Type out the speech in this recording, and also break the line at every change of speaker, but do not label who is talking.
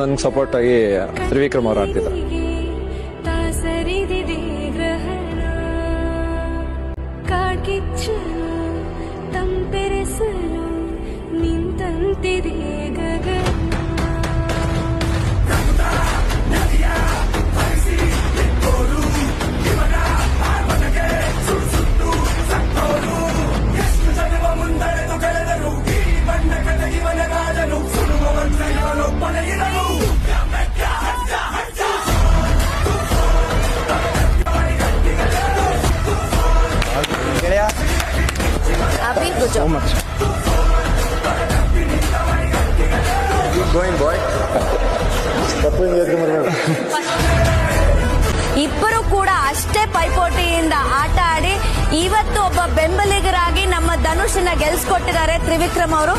ನನ್ಗೆ ಸಪೋರ್ಟ್ ಆಗಿ ತ್ರಿವಿಕ್ರಮ್ ಅವ್ರು ಆಡ್ತಿದ್ದಾರೆ
ತಾಸರಿದಿದೆ
ಗುಜೋ ಇಬ್ಬರು ಕೂಡ ಅಷ್ಟೇ ಪೈಪೋಟಿಯಿಂದ ಆಟ ಆಡಿ ಇವತ್ತು ಒಬ್ಬ ಬೆಂಬಲಿಗರಾಗಿ ನಮ್ಮ ಧನುಷನ್ನ ಗೆಲ್ಸ್ಕೊಟ್ಟಿದ್ದಾರೆ ತ್ರಿವಿಕ್ರಮ್ ಅವರು.